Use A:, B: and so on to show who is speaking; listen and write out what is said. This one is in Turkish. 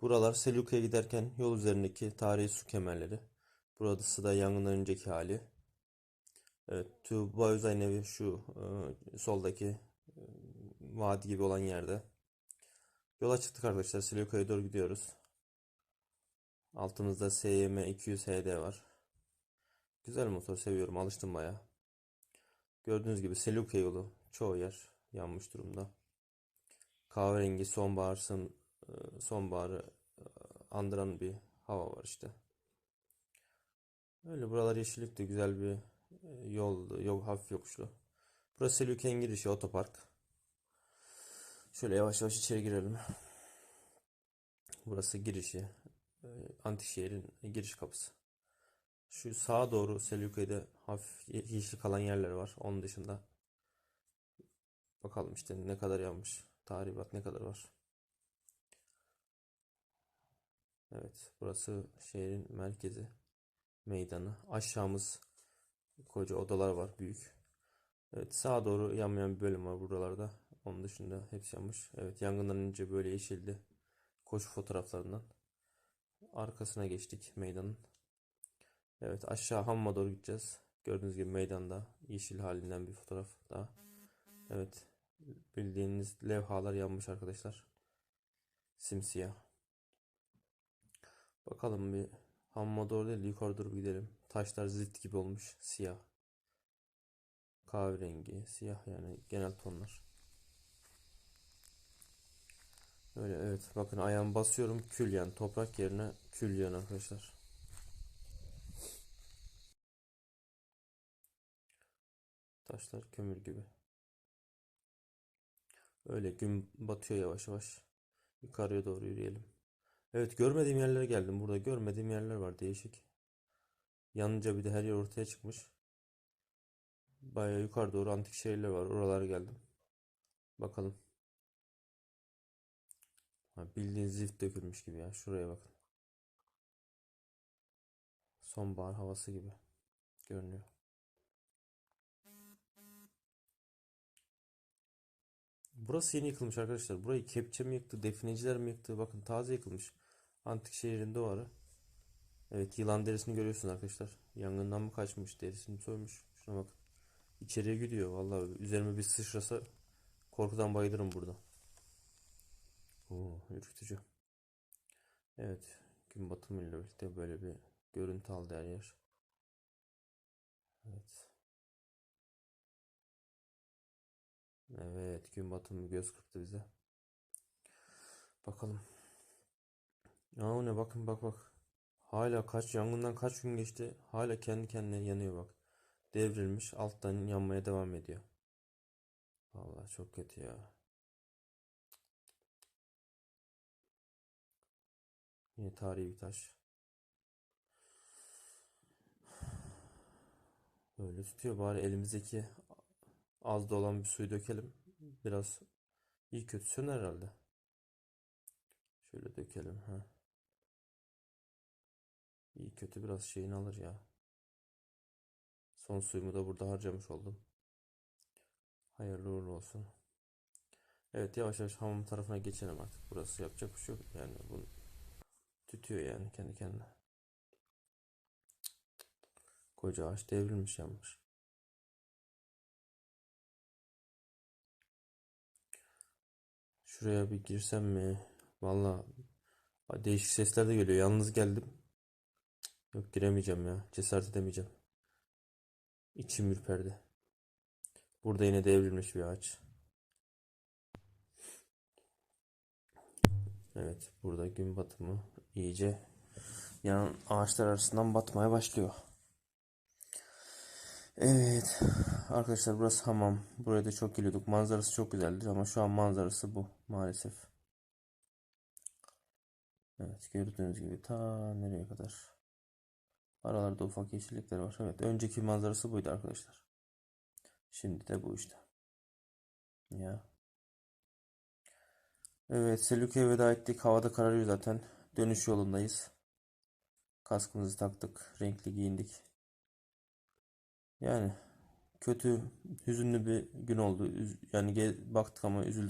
A: Buralar Seluka'ya giderken yol üzerindeki tarihi su kemerleri. Burası da yangından önceki hali. Evet, Tuğba Özay'ın evi şu e, soldaki e, vadi gibi olan yerde. Yola çıktık arkadaşlar. Seluka'ya doğru gidiyoruz. Altımızda SYM 200 HD var. Güzel motor seviyorum. Alıştım baya. Gördüğünüz gibi Selukya yolu çoğu yer yanmış durumda. Kahverengi sonbaharsın e, sonbaharı e, andıran bir hava var işte. Öyle buralar yeşillikti. Güzel bir e, yoldu. Yol hafif yokuşlu. Burası Selükyan girişi otopark. Şöyle yavaş yavaş içeri girelim. Burası girişi. E, Antişehir'in giriş kapısı. Şu sağa doğru Selçuklu'da hafif ye- yeşil kalan yerler var. Onun dışında bakalım işte ne kadar yanmış. Tahribat ne kadar var. Evet, burası şehrin merkezi, meydanı. Aşağımız koca odalar var, büyük. Evet, sağa doğru yanmayan bir bölüm var buralarda. Onun dışında hepsi yanmış. Evet, yangından önce böyle yeşildi. Koşu fotoğraflarından. Arkasına geçtik meydanın. Evet, aşağı hamma doğru gideceğiz. Gördüğünüz gibi meydanda yeşil halinden bir fotoğraf daha. Evet, bildiğiniz levhalar yanmış arkadaşlar. Simsiyah. Bakalım bir hamma doğru değil yukarı doğru gidelim. Taşlar zift gibi olmuş. Siyah. Kahverengi. Siyah yani genel tonlar. Öyle evet. Bakın ayağımı basıyorum. Kül yani. Toprak yerine kül yani arkadaşlar. Taşlar kömür gibi. Öyle gün batıyor yavaş yavaş. Yukarıya doğru yürüyelim. Evet görmediğim yerlere geldim. Burada görmediğim yerler var değişik. Yanınca bir de her yer ortaya çıkmış. Bayağı yukarı doğru antik şehirler var. Oralara geldim. Bakalım. Ha, bildiğin zift dökülmüş gibi ya. Şuraya bakın. Sonbahar havası gibi görünüyor. Burası yeni yıkılmış arkadaşlar. Burayı kepçe mi yıktı, defineciler mi yıktı? Bakın taze yıkılmış. Antik şehrin duvarı. Evet yılan derisini görüyorsunuz arkadaşlar. Yangından mı kaçmış, derisini soymuş. Şuna bakın. İçeriye gidiyor. Vallahi üzerime bir sıçrasa korkudan bayılırım burada. Oo, ürkütücü. Evet, gün batımıyla birlikte böyle bir görüntü aldı her yer. Evet. Evet, gün batımı göz kırptı bize. Bakalım. Ya o ne bakın bak bak. Hala kaç yangından kaç gün geçti. Hala kendi kendine yanıyor bak. Devrilmiş alttan yanmaya devam ediyor. Vallahi çok kötü ya. Yine tarihi bir taş. Böyle tutuyor bari elimizdeki az da olan bir suyu dökelim. Biraz iyi kötü söner herhalde. Şöyle dökelim ha. İyi kötü biraz şeyini alır ya. Son suyumu da burada harcamış oldum. Hayırlı uğurlu olsun. Evet yavaş yavaş hamam tarafına geçelim artık. Burası yapacak bir şey yok. Yani bu tütüyor yani kendi kendine. Koca ağaç devrilmiş yanmış. Şuraya bir girsem mi? Valla değişik sesler de geliyor. Yalnız geldim. Yok giremeyeceğim ya. Cesaret edemeyeceğim. İçim ürperdi. Burada yine devrilmiş bir ağaç. Evet, burada gün batımı iyice yan ağaçlar arasından batmaya başlıyor. Evet, arkadaşlar burası hamam. Buraya da çok geliyorduk. Manzarası çok güzeldir ama şu an manzarası bu maalesef. Evet, gördüğünüz gibi ta nereye kadar? Aralarda ufak yeşillikler var. Evet, önceki manzarası buydu arkadaşlar. Şimdi de bu işte. Ya. Evet, Selçuk'a veda ettik. Havada kararıyor zaten. Dönüş yolundayız. Kaskımızı taktık. Renkli giyindik. Yani kötü, hüzünlü bir gün oldu. Yani baktık ama üzüldük.